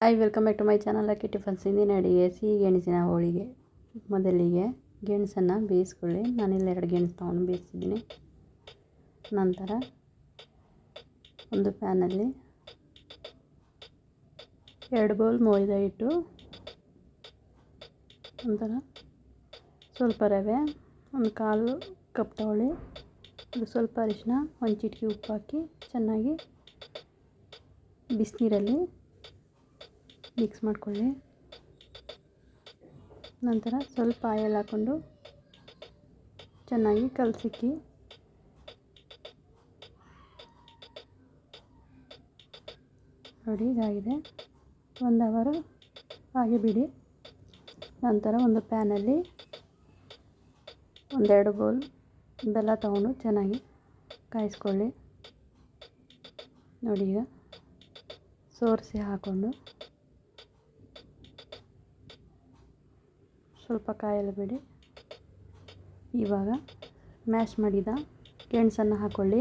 Hi welcome back to my channel ಅಕ್ಕಿ tiffins ಇಂದಿನ ಅಡಿಗೆ ಸಿಹಿ ಗೆಣಸಿನ ಹೋಳಿಗೆ. ಮೊದಲಿಗೆ ಗೆಣಸನ್ನು ಬೇಯಿಸ್ಕೊಳ್ಳಿ. ನಾನಿಲ್ಲ ಎರಡು ಗೆಣಸು ತೊಗೊಂಡು ಬೇಯಿಸಿದ್ದೀನಿ ನಂತರ ಒಂದು ಪ್ಯಾನಲ್ಲಿ ಎರಡು ಬೌಲ್ ಮೈದಾ ಹಿಟ್ಟು, ನಂತರ ಸ್ವಲ್ಪ ರವೆ, ಒಂದು ಕಾಲು ಕಪ್ ತಗೊಳ್ಳಿ ಅದು ಸ್ವಲ್ಪ ಅರಿಶಿನ ಒಂದು ಚಿಟಿಕೆ ಉಪ್ಪು ಹಾಕಿ ಚೆನ್ನಾಗಿ ಬಿಸಿನೀರಲ್ಲಿ ಮಿಕ್ಸ್ ಮಾಡ್ಕೊಳ್ಳಿ. ನಂತರ ಸ್ವಲ್ಪ ಆಯಲ್ ಹಾಕ್ಕೊಂಡು ಚೆನ್ನಾಗಿ ಕಲಸಿಕ್ಕಿ. ನೋಡಿ, ಇದಾಗಿದೆ. ಒಂದು ಅವರು ಹಾಗೆ ಬಿಡಿ. ನಂತರ ಒಂದು ಪ್ಯಾನಲ್ಲಿ ಒಂದೆರಡು ಬೌಲ್ ಬೆಲ್ಲ ತಗೊಂಡು ಚೆನ್ನಾಗಿ ಕಾಯಿಸ್ಕೊಳ್ಳಿ. ನೋಡಿ, ಈಗ ಸೋರಿಸಿ ಹಾಕ್ಕೊಂಡು ಸ್ವಲ್ಪ ಕಾಯಲು ಬಿಡಿ ಇವಾಗ ಮ್ಯಾಶ್ ಮಾಡಿದ ಗೆಣಸನ್ನು ಹಾಕ್ಕೊಳ್ಳಿ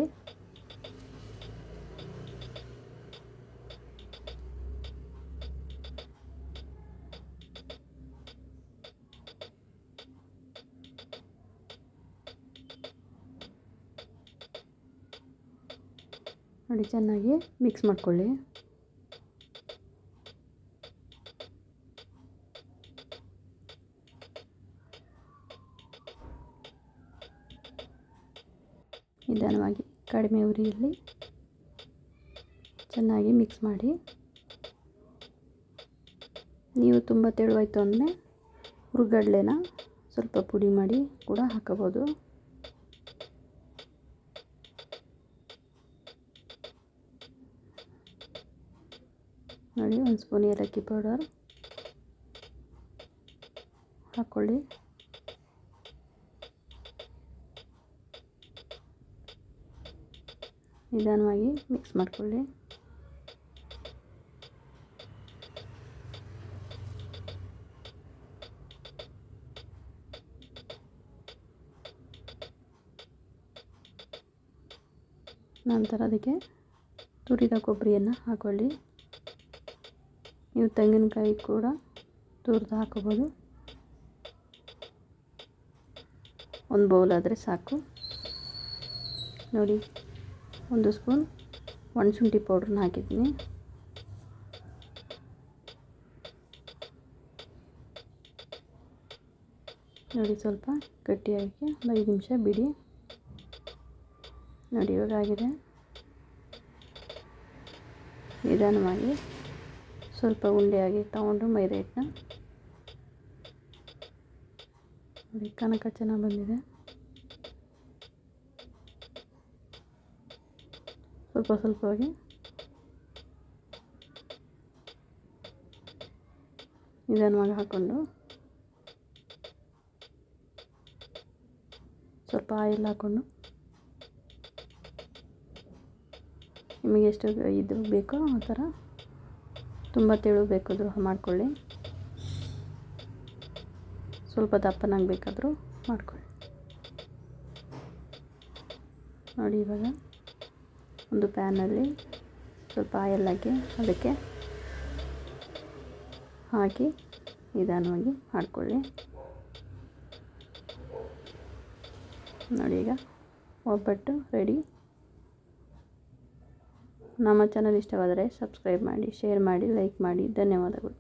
ನೋಡಿ ಚೆನ್ನಾಗಿ ಮಿಕ್ಸ್ ಮಾಡ್ಕೊಳ್ಳಿ. ನಿಧಾನವಾಗಿ ಕಡಿಮೆ ಉರಿಯಲ್ಲಿ ಚೆನ್ನಾಗಿ ಮಿಕ್ಸ್ ಮಾಡಿ. ನೀವು ತುಂಬ ತೆಳುವಾಯಿತು ಅಂದರೆ ಹುರುಗಡ್ಲೆನ ಸ್ವಲ್ಪ ಪುಡಿ ಮಾಡಿ ಕೂಡ ಹಾಕಬಹುದು. ನೋಡಿ, ಒಂದು ಸ್ಪೂನ್ ಏಲಕ್ಕಿ ಪೌಡರ್ ಹಾಕ್ಕೊಳ್ಳಿ ನಿಧಾನವಾಗಿ ಮಿಕ್ಸ್ ಮಾಡಿಕೊಳ್ಳಿ. ನಂತರ ಅದಕ್ಕೆ ತುರಿದ ಕೊಬ್ಬರಿಯನ್ನು ಹಾಕೊಳ್ಳಿ. ನೀವು ತೆಂಗಿನಕಾಯಿ ಕೂಡ ತುರಿದು ಹಾಕೋಬೋದು ಒಂದು ಬೌಲ್ ಆದರೆ ಸಾಕು. ನೋಡಿ. ಒಂದು ಸ್ಪೂನ್ ಒಣಶುಂಠಿ ಪೌಡ್ರನ್ನ ಹಾಕಿದ್ದೀನಿ. ನೋಡಿ ಸ್ವಲ್ಪ ಗಟ್ಟಿಯಾಗಿ ಒಂದು ಐದು ನಿಮಿಷ ಬಿಡಿ. ನೋಡಿ ಇವಾಗ ಆಗಿದೆ. ನಿಧಾನವಾಗಿ ಸ್ವಲ್ಪ ಉಂಡೆಯಾಗಿ ತಗೊಂಡು ಮೈದಾ ಹಿಟ್ಟನ್ನ ನೋಡಿ ಕನಕ ಚೆನ್ನಾಗಿ ಬಂದಿದೆ. ಸ್ವಲ್ಪ ಸ್ವಲ್ಪವಾಗಿ. ನಿಧಾನವಾಗಿ ಹಾಕ್ಕೊಂಡು ಸ್ವಲ್ಪ ಆಯಿಲ್ ಹಾಕ್ಕೊಂಡು ನಿಮಗೆ ಎಷ್ಟು ಇದು ಬೇಕೋ ಆ ಥರ ತುಂಬ ತೆಳು ಬೇಕಾದರೂ ಮಾಡ್ಕೊಳ್ಳಿ. ಸ್ವಲ್ಪ ದಪ್ಪನಾಗಿ ಬೇಕಾದರೂ ಮಾಡ್ಕೊಳ್ಳಿ. ನೋಡಿ ಇವಾಗ. ಒಂದು ಪ್ಯಾನಲ್ಲಿ ಸ್ವಲ್ಪ ಆಯಲ್ ಹಾಕಿ ಅದಕ್ಕೆ ಹಾಕಿ ನಿಧಾನವಾಗಿ ಮಾಡಿಕೊಳ್ಳಿ. ನೋಡಿ ಈಗ ಒಬ್ಬಟ್ಟು ರೆಡಿ ನಮ್ಮ ಚಾನಲ್ ಇಷ್ಟವಾದರೆ ಸಬ್ಸ್ಕ್ರೈಬ್ ಮಾಡಿ ಶೇರ್ ಮಾಡಿ ಲೈಕ್ ಮಾಡಿ. ಧನ್ಯವಾದಗಳು.